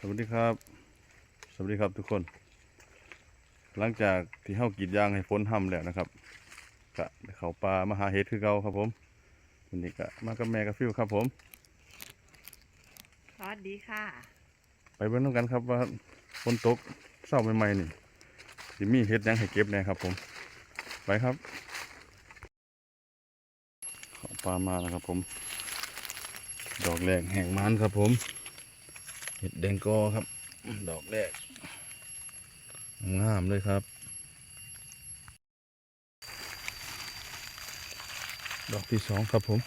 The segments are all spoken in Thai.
สวัสดีครับ สวัสดีครับทุกคน หลังจากที่เฮากรีดยางให้ฝนห่ำแล้วนะครับกะได้เข้าป่ามาหาเห็ดคือเก่าครับผมวันนี้กะมากับแม่กับฟิวครับผมสวัสดีค่ะ ไปเบิ่งน้ำกันครับว่าฝนตกเศร้าใหม่ๆนี่สิมีเห็ดหยังให้เก็บแน่ครับ ผม ไปครับเข้าป่ามาแล้วครับผม ดอกแรกแห่งมันครับผม เห็ดแดงกอครับ ดอกแรก งามเลยครับ ดอกที่สองครับผม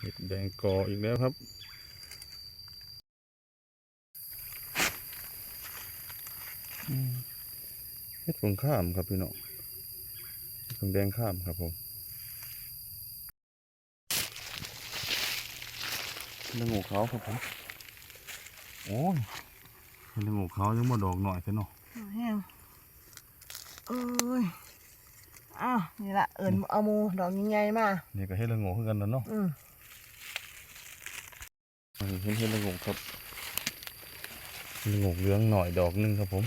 เห็ดแดงกออีกแล้วครับเห็ดผงข้ามครับพี่น้องเห็ดผงแดงข้ามครับผมเห็ดละโงูขาวครับผม โอ้ยเห็ดละโงูขาวยังมาดอกหน่อยใช่เนาะแห้งเอ้ยอ้าวนี่ละเอิญเอาหมูดอกใหญ่ๆมานี่ก็เห็ดละโงูคือกันแล้วเนาะอืมอันนี้เห็นเห็ดละโงูครับเห็ดละโงูเหลืองหน่อยดอกหนึงครับผม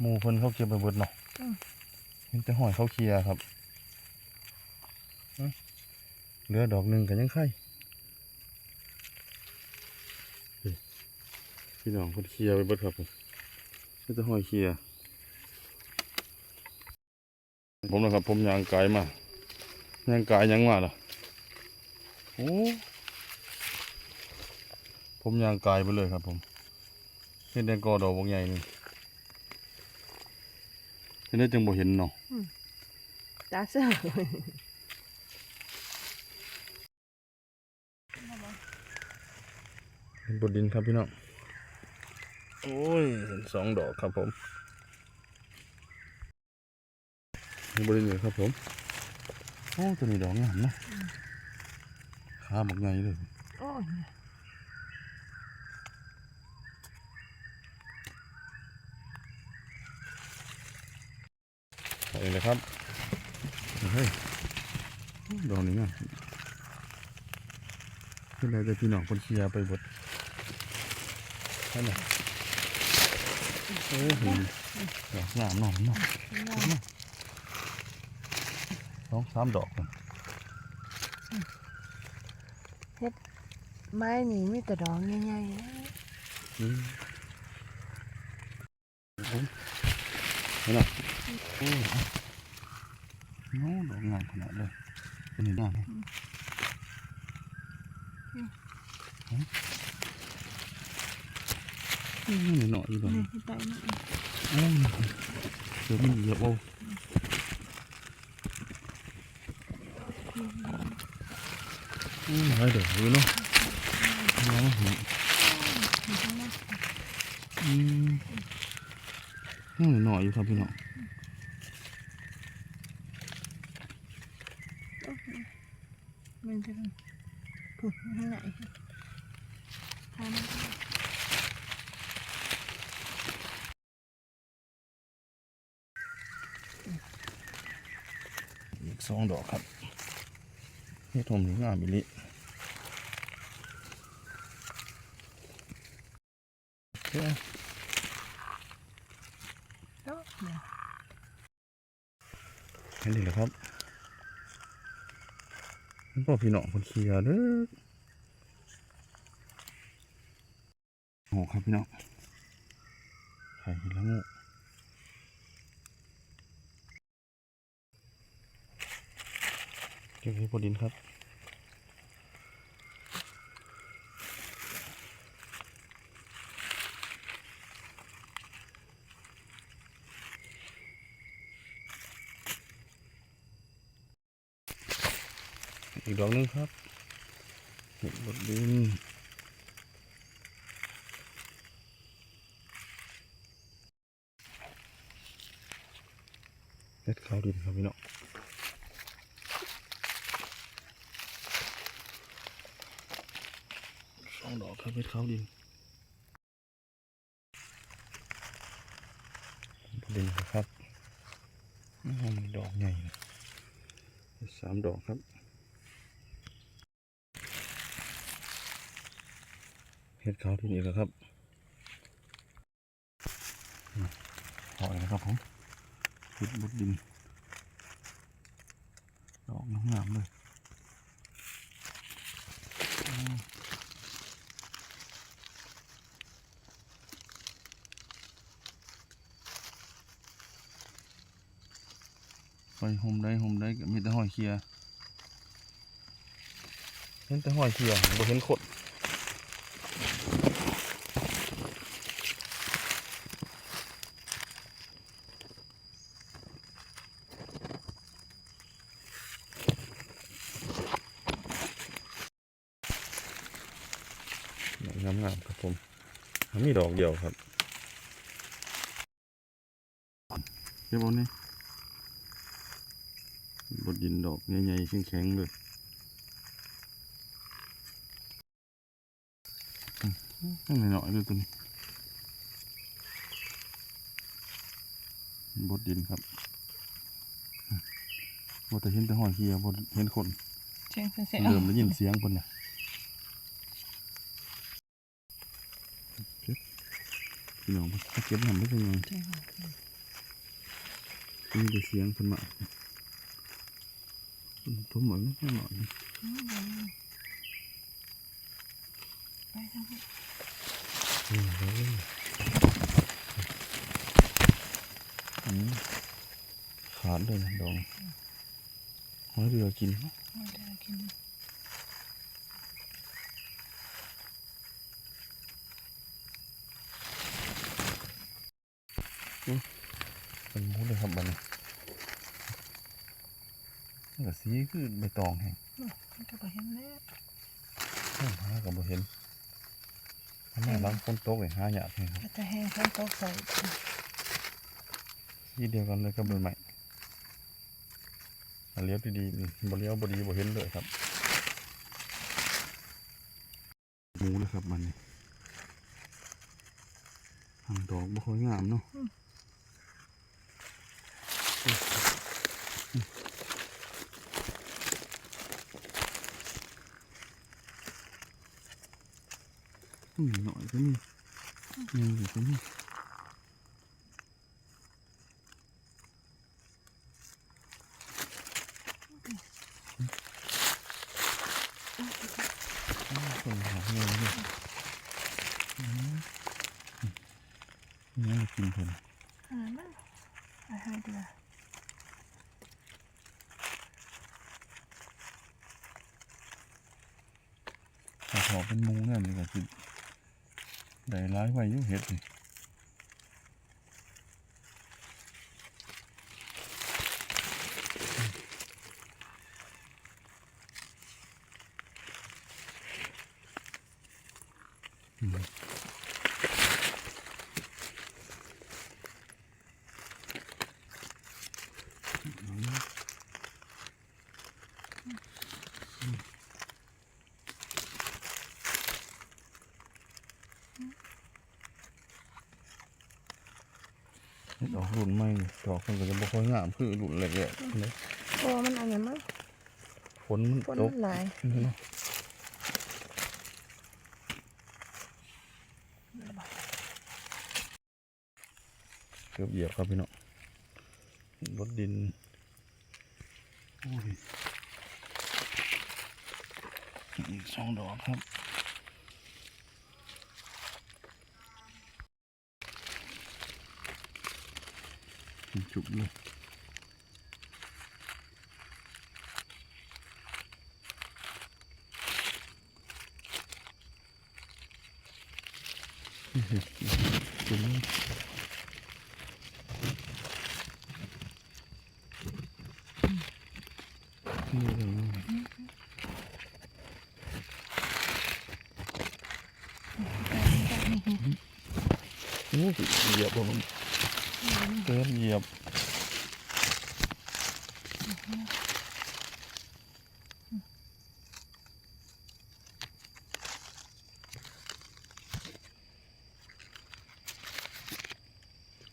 หมูเพิ่นเขาเก็บไปเบิดเนาะเห็นแต่หอยเขาเคลียร์ครับอื้อเหลือดอกหนึ่งกันยังไข่ พี่น้องเพิ่นเคลียร์ไปเบิดครับผมเห็นแต่หอยเคลียร์ผมนะครับ ผมยางกายมายางกายยังมาล่ะโอ้ผมยางกายไปเลยครับผมเห็นแดงกอดอกบางใหญ่นี่เห็นได้จังบ่เห็นเนาะจ้าเสื้อเห็นบนดินครับพี่น้อง โอ้ยเห็นสองดอกครับผมบนดิเลยครับผมโอ้ตัวนี้ดอกงามนะขาบักใหญ่เลยโอ้ยใส่เลยครับเฮ้ยดอกนี้งามเป็นไรแต่พี่น้องคนเชียร์ไปบดนั่นแหละ โอ้โหดอกงามหน่อยเนาะสองสามดอกกันไม้นี่มีแต่ดอกใหญ่ๆนะเห็นไหมโอ้โหน้ดอกงามขนาดเลยเป็นยังไงเนี่ยอืมนี่หน่อยอยู่ตรงนี่นี้ที่ใต้นี่โอ้ยเดี๋ยวมันเหยียบเอาอืมให้เดี๋ยวดูเนาะน้องเห็นอืม อืมหน่อยอยู่ครับพี่น้องมันจะผุดข้างไหนทาน องดอกครับเฮ็ดทมถึงงามอีหลิอเคดอกเดียวแค่นี้แหละครับนั่นพ่อพี่น้องคนเคียร์เด้อโอ้ครับพี่น้องไข่ล้วงู เก็บให้พอดินครับอีกดอกหนึงครับเห็ดบดดินเห็ดขาวดินครับพี่น้องสองดอกครับ เห็ดขาวดินบดดินครับอืมดอกใหญ่นะสามดอกครับเห็ดขาวที่นี่แล้วครับอืมพอแล้วครับผมเห็ดบดดิน ดอกงามๆเลย ไปโฮมได้โฮมได้มีแต่หอยเคียเห็นแต่หอยเคียบ่เห็นขดงามงามๆครับผมมีดอกเดียวครับเก็บเอาเนี่ย ดดินดอกใหญ่ๆแข็งๆเลยอืมข้างในหน่อยเลยตัวนี้บดดินครับอืมบ่แต่เห็นแต่หอยเคียบ่เห็นคนเชียงเสียงเริ่มได้ยินเสียงคนเนี่ยเก็บพี่น้องถ้าเก็บทำได้ยังไงมีแต่เสียงคนมา ทุ่มหมดแล้วไม่หมดไปทางนี้อืมอืมขาดเลยนะดองหอยเรือกินเนาะเอาเดี๋ยวกินเป็นมูดเลยครับบัดนนี่ก็ สีคือใบตองแห้งมันจะไปเห็นแน่หากับบ่เห็นทำไมล้างฝนตกเลยหาหยาบแห้งครับก็จะแห้งข้นตกใส่ที่เดียวกันเลยกับใบใหม่อันเลี้ยวดีๆนี่บ่เลี้ยวบ่ดีบ่เห็นเลยครับหมูเลยครับมันนี่หางดอกบ่ค่อยงามเนาะ อืมหน่อยก็มียังอยู่ก็มีคนหาเงินเลยนี่กินคน อ่านั่นไปให้เดือ ถ้าขอเป็นหมูเนี่ยมันก็คือได้ร้ายไว้อยุ่เห็ดนี่อืมเห็ ดออกรุ่นใหม่นี่ดอกมันก็จะบ่ค่อยงามคือรุ่นแรกๆเลยโอ้มันอันนั้นมั้งฝนมันฝนตมักนหลายนี่เนาะเกือบเหยียบครับพี่น้องรถดินโอ้ยอีกสองดอกครับ จุบเลยจุบเลยนี่เลยโอ้ยเหยียบผมเเหยียบ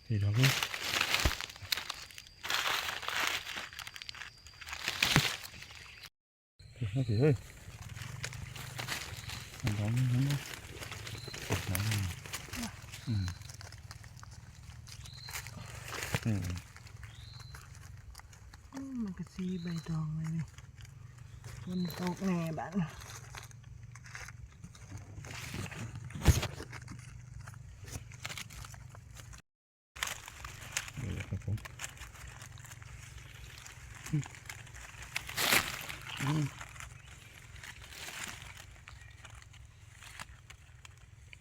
ดีดอกนี้เฮ้ย nó สีใบตองเลยนี่ ฝนตกแน่บ้านนี่แหละครับผมอืมอืม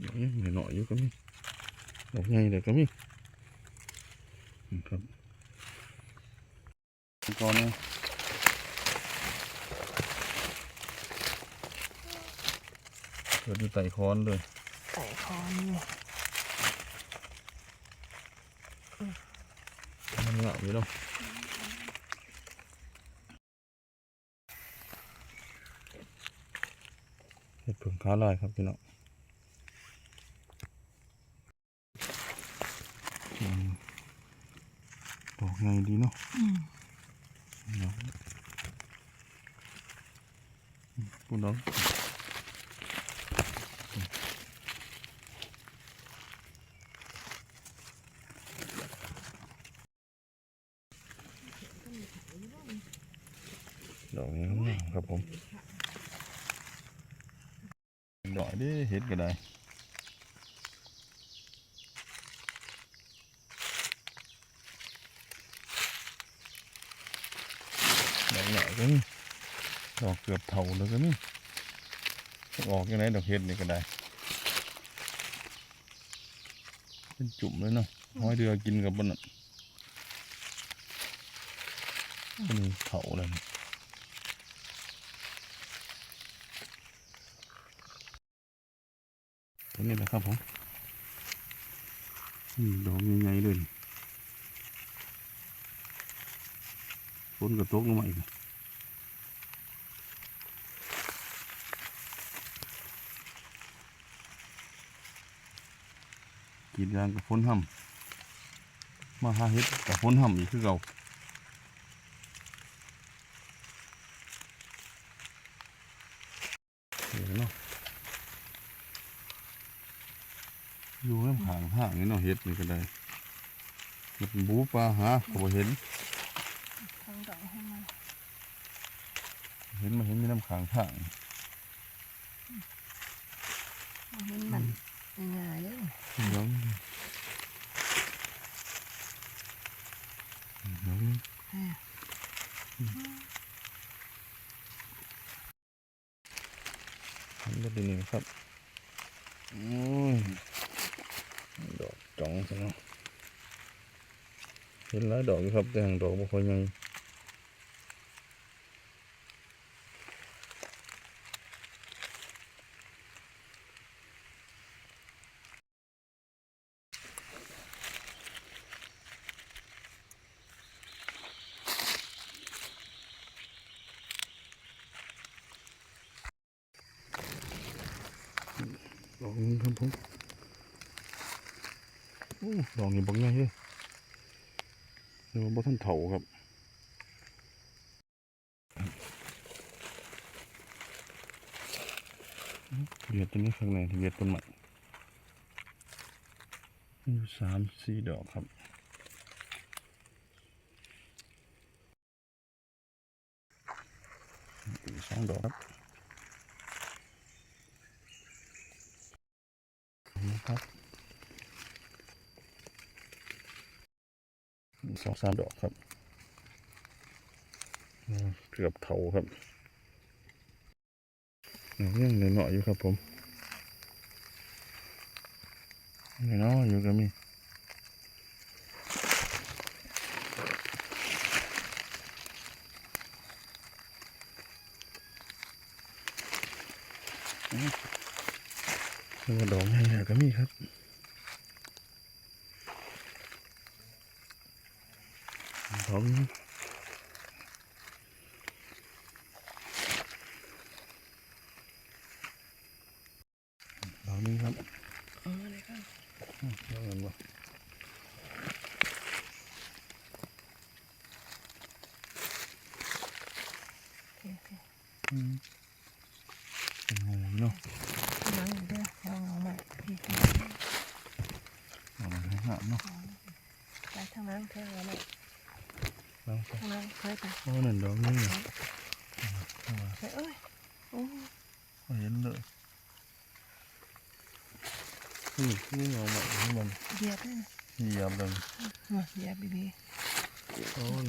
ดอกยังหน่อยๆอยู่ก็มีดอกใหญ่เลยก็มีนี่ครับก่อนนะ กิดอยู่ไต่คอนเลยใส่คอนี่มันเหงาอยู่เนาะเห็ดผึ่งขาลายครับพี่น้องอืมดอกไงดีเนาะอืมเนาะพูดน้อง ดอกนี้งามครับผม ดอกดิเห็ดก็ได้ดอกหน่อยก็มีดอกเกือบเท่าเลยก็มี ออกยังไงดอกเห็ดนี่ก็ได้ เป็นจุ่มเลยเนาะห้อยเรือกินกับบนน่ะเป็นเถาเลยตัวนี้แหละครับผมอืมดอกใหญ่ๆเลยฝนกระตกลงมาอีก กีดยางกับฝนห่ำมาหาเห็ดกับฝนห่ำอีกคือเก่าเห็นเนาะอยู่น้ำขางทางนี่เนาะเห็ดนี่ก็ได้มันบูปลาหาเขาบ่เห็นเห็นมาเห็นมีน้ำขางทางเอาให้มันง่ายเลย นี้เดี๋ยวนี้อ่าทำได้ดีนี่ครับอ้ยดอกจ่องซะเนาะเห็นหลายดอกอยู่ครับแต่หางดอกบ่ค่อยให ครับผมโอ้ดอกนี้บักใหญ่เลยเดี๋ยวบ่ทันเถาครับเบียดตัวนี้ข้างในเบียดต้นใหม่อยู่สามสี่ดอกครับอีกสองดอกครับนี่ ครับสองสามดอกครับเกือบเท่าครับยังเหนื่อยๆอยู่ครับผมน้อยๆอยู่ก็มี แล้วก็ดอกใหญ่ๆก็มีครับดอกนี้ดอกนี้ครับอ๋อเลยค่ะดอกนั้นบ่อืมเป็นไงเนาะ นั่งเด้อลองเอามาพี่ ดอกมันงามเนาะไปทางนั้นเธอเอามาดเอาไปข้างล่างค่อยไปโอ้นั่นดอกนี่เนี่ยไปเอ้ยโอ้เอาเห็นเลยนี่นี่เอามาให้มันเหยียบเลยเหยียบเลยมาเหยียบดีโอ้ย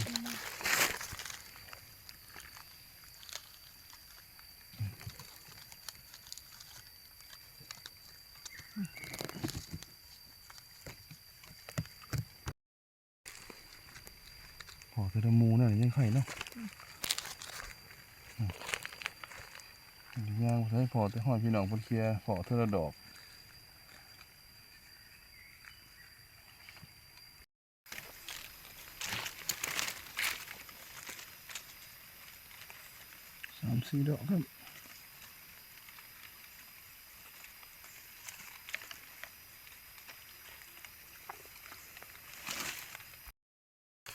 พอเธอมูน่ะยังไข่เนาะอืมย่างใช้ พอแต่ห้อยพี่น้องเพุ่นเคลียร์พอเธอละดอกสามสี่ดอกครับ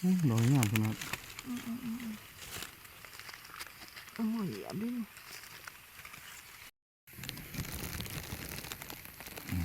อืมดอกงามขนาดๆเอาหมอยียบดิอืมครับผมดอกเบนนี้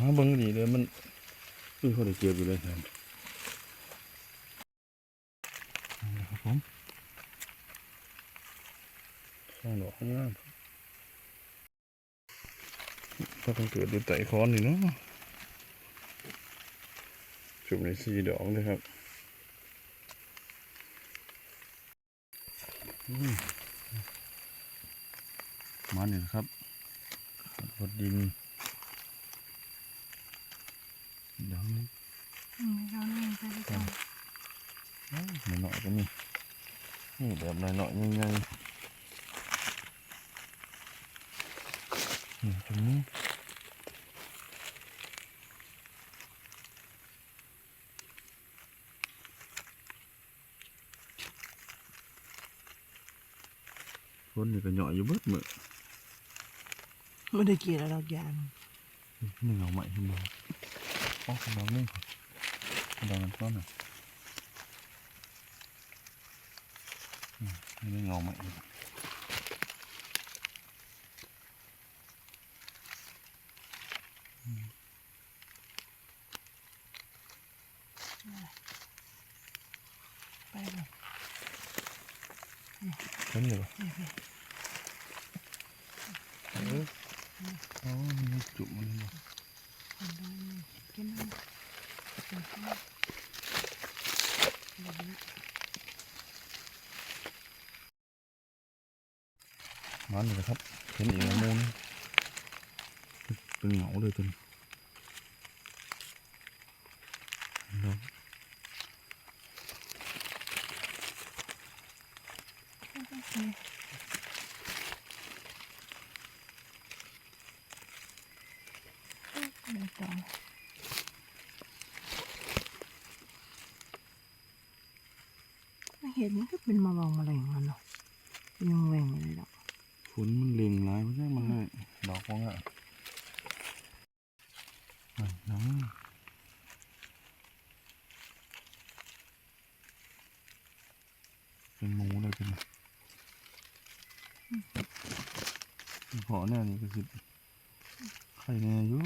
หาเบิ่งดีเลยมันอุ้ยเขาได้เก็บอยู่เลยครับครับผมสองดอกงามถ้าต้องเกิดดูไต่คอนนี่เนาะจุ่มในสี่ดอกเลยครับมาเนี่ยครับรดดิน เดี๋ยวนี้ อืมเอาหนึ่งไปดีกว่า หน่อยหน่อยๆ ก็มีนี่แบบหน่อยหน่อยๆใหญ่ๆนี่ตรงนี้คนนี่ก็เหน่อยอยู่เบิดมือไม่ได้เกลียดดอกยางนี่เงาใหม่ขึ้นมาอ๋อดอกนี่ดอกนั้นก้อนอะ อืมนี่เงาใหม่อีกไปเลยเห็นเลยปะเอออ๋อมีจุ่มมันเลยกินมันมัน นี่แหละครับ เห็นอีกแล้วโมนี่เป็นเหงาเลยจนเนาะไม่ต้เห็นมันก็เป็นมาลองมาแรงมันเนาะเป็นยังแหวงเลยดอก ฝนมันเล็งร้ายเพราะฉะนั้นมันเลยดอกว่างอะนั่นน้องเป็นหมูเลยเป็นพอแน่นี่ก็คือไข่แน่อยู่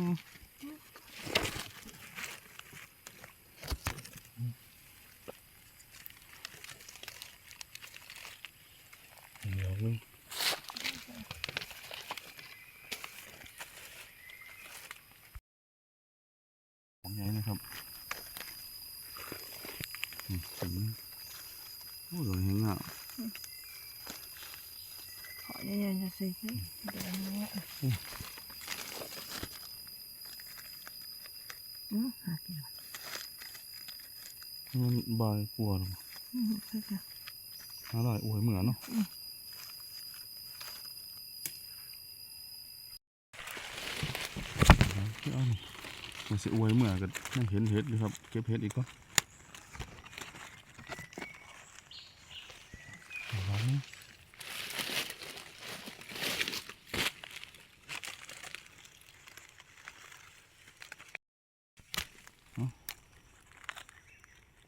เดี๋ยวนึง ของใหญ่ นะครับอืมสีโอ้ดอกยังอะขอเนี่ยจะใส่ขึ้นเดี๋ยวนี้อืมหากินมันบายกลัวหรออืมคือจะหาหลายอวยเหมือนเนาะเอาเอานี่ มันสิอวยเมื่อก็ไม่เห็นเห็ดอยู่ครับ เก็บเห็ดอีกก็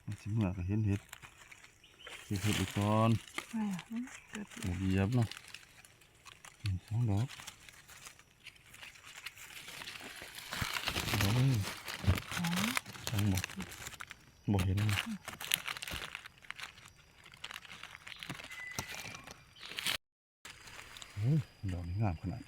มันสิเมื่อก็เห็นเห็ดเก็บเห็ดอีกก่อนเหยียบเนาะสองดอก ดอกเอ้ยอ๋อสองบ่บ่เห็นเลยโอ้ยดอกนี้งามขนาด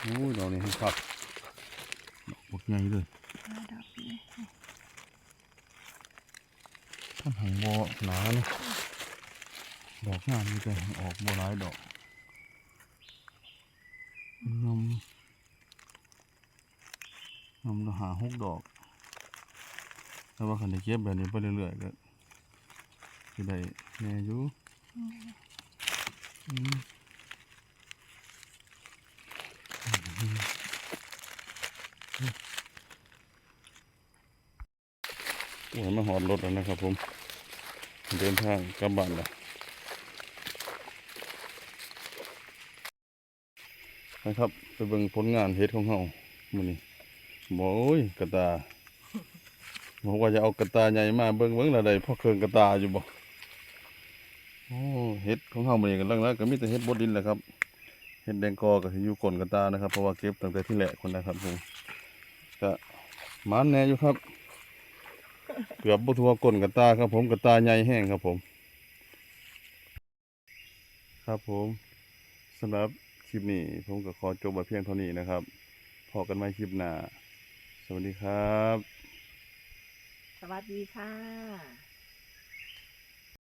โอ้ยดอกนี้ให้คักดอกบักใหญ่เลยมาดอกนี้ท่านหังบอหนาเนาะ ดอกงามมีแต่ออกบอหลายดอกนำนำละหาหกดอก แต่ว่าคันได้เก็บแบบนี้ไปเรื่อยๆก็จะได้แน่อยู่อืมโอ้ยมาหอดรถแล้วนะครับผม เดินทางกลับบ้านแล้ว นะครับไปเบิ่งผลงานเฮ็ดของเฮามื้อนี้โอ้ยกระตาบอกว่าจะเอากระตาใหญ่มาเบิ่งเบิ่งละใดพ่อเครื่องกระตาอยู่บ่โอ้เฮ็ดของเฮามื้อนี้กำลังแล้วก็มีแต่เฮ็ดบดดินแหละครับเฮ็ดแดงกอก็สิอยู่ก้นกระตานะครับเพราะว่าเก็บตั้งแต่ที่แรกคนนะครับผมก็มันแน่อยู่ครับเกือบบ่ทั่วก้นกระตาครับผมกระตาใหญ่แห้งครับผม ครับผมสำหรับ ลิปนี้ ผมก็ขอจบไว้เพียงเท่านี้นะครับ พอกันใหม่คลิปหน้า สวัสดีครับ สวัสดีค่ะ